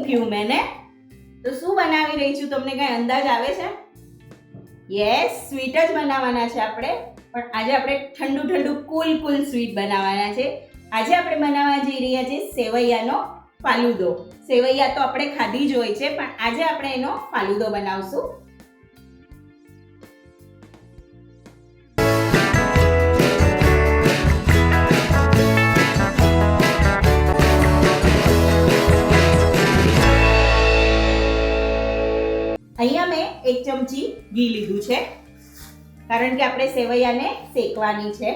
મૂક્યું મેં તો શું બનાવી રહી છું? તમને કઈ અંદાજ આવે છે? યસ સ્વીટ જ બનાવવાના છે આપણે. પણ આજે આપણે ઠંડુ ઠંડુ કુલ કુલ સ્વીટ બનાવવાના છે. આજે આપણે બનાવવા જઈ રહ્યા છીએ સેવૈયાનો ફાલુદો. સેવૈયા તો આપણે ખાધી જ હોય છે, પણ આજે આપણે એનો ફાલુદો બનાવશું. એક ચમચી ઘી લીધું છે. કારણ કે આપણે સેવૈયાને શેકવાની છે.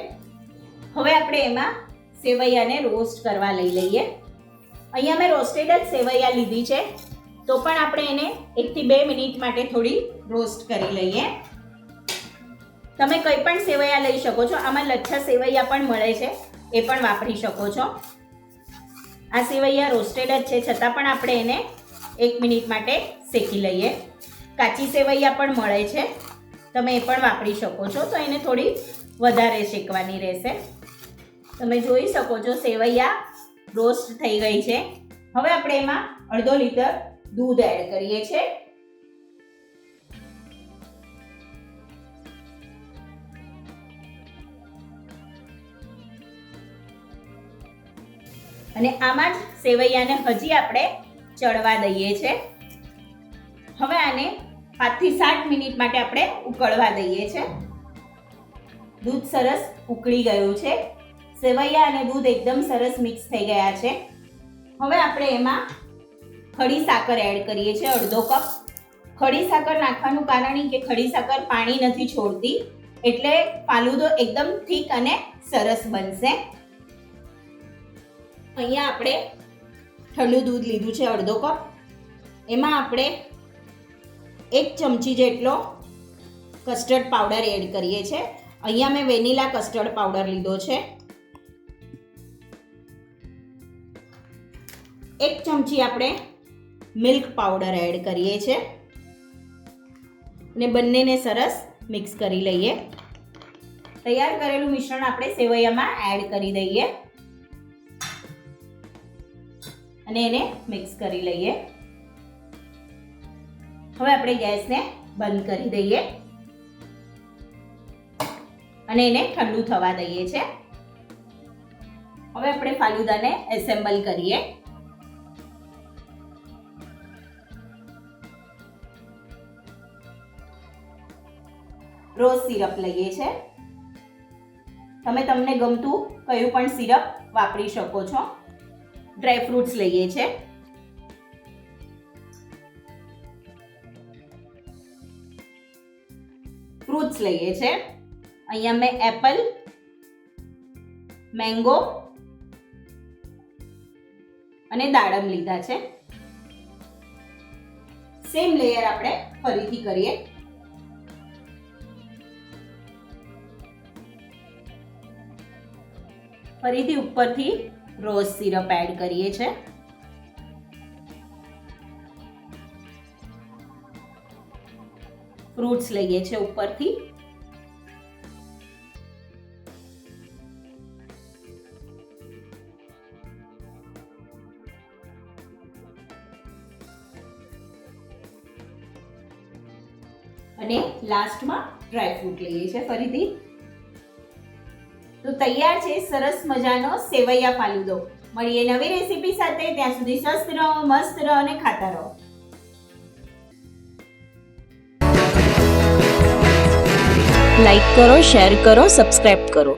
હવે આપણે એમાં સેવૈયાને રોસ્ટ કરવા લઈ લઈએ. અહીંયા મેં રોસ્ટેડ જ સેવૈયા લીધી છે. તો પણ આપણે એને એકથી બે મિનિટ માટે થોડી રોસ્ટ કરી લઈએ. તમે કંઈ પણ સેવૈયા લઈ શકો છો. આમાં લચ્છા સેવૈયા પણ મળે છે. એ પણ વાપરી શકો છો. આ સેવૈયા રોસ્ટેડ જ છે. છતાં પણ આપણે એને એક મિનિટ માટે શેકી લઈએ. કાચી સેવૈયા પણ મળે છે. તમે એ પણ વાપરી શકો છો. તો એને થોડી વધારે શેકવાની રહેશે. તમે જોઈ શકો છો સેવૈયા રોસ્ટ થઈ ગઈ છે. હવે આપણે એમાં અડધો લીટર દૂધ એડ કરીએ છીએ. અને આમાં જ સેવૈયાને હજી આપણે ચડવા દઈએ છે. હવે આને પાંચથી સાત મિનિટ માટે આપણે ઉકળવા દઈએ છે. દૂધ સરસ ઉકળી ગયું છે. સેવૈયા અને દૂધ એકદમ સરસ મિક્સ થઈ ગયા છે. હવે આપણે એમાં ખડી સાકર એડ કરીએ છીએ, અડધો કપ. ખડી સાકર નાખવાનું કારણ કે ખડી સાકર પાણી નથી છોડતી, એટલે ફાલુદો એકદમ થીક અને સરસ બનશે. અહીંયા આપણે ઠંડુ દૂધ લીધું છે, અડધો કપ. એમાં આપણે એક ચમચી જેટલો કસ્ટર્ડ પાવડર એડ કરીએ છીએ અહીંયા મેં વેનીલા કસ્ટર્ડ પાવડર લીધો છે. એક ચમચી આપણે મિલ્ક પાવડર એડ કરીએ છીએ અને બંનેને સરસ મિક્સ કરી લઈએ. તૈયાર કરેલું મિશ્રણ આપણે સેવૈયામાં એડ કરી દઈએ. અને એને મિક્સ કરી લઈએ. હવે આપણે ગેસને બંધ કરી દઈએ. અને એને ઠંડુ થવા દઈએ છે. હવે આપણે ફાલુદાને એસેમ્બલ કરીએ. રોઝ સિરપ લઈએ છે. તમે તમને ગમતું કયું પણ સિરપ વાપરી શકો છો. ડ્રાયફ્રૂટ્સ લઈએ છે. ફ્રૂટ્સ લઈએ છે. અહીંયા મેં એપલ, મેંગો અને દાડમ લીધા છે. સેમ લેયર આપણે ફરીથી કરીએ. ફરીથી ઉપરથી રોઝ સિરપ એડ કરીએ છે. ફ્રૂટ્સ લઈએ છીએ ઉપરથી. અને લાસ્ટમાં ડ્રાય ફ્રૂટ લઈએ છીએ ફરીથી. તો તૈયાર છે સરસ મજાનો સેવૈયા ફાલુદો. મળીએ નવી રેસીપી સાથે. ત્યાં સુધી સ્વસ્થ રહો, મસ્ત રહો અને ખાતા રહો. લાઈક કરો શેર કરો સબસ્ક્રાઇબ કરો.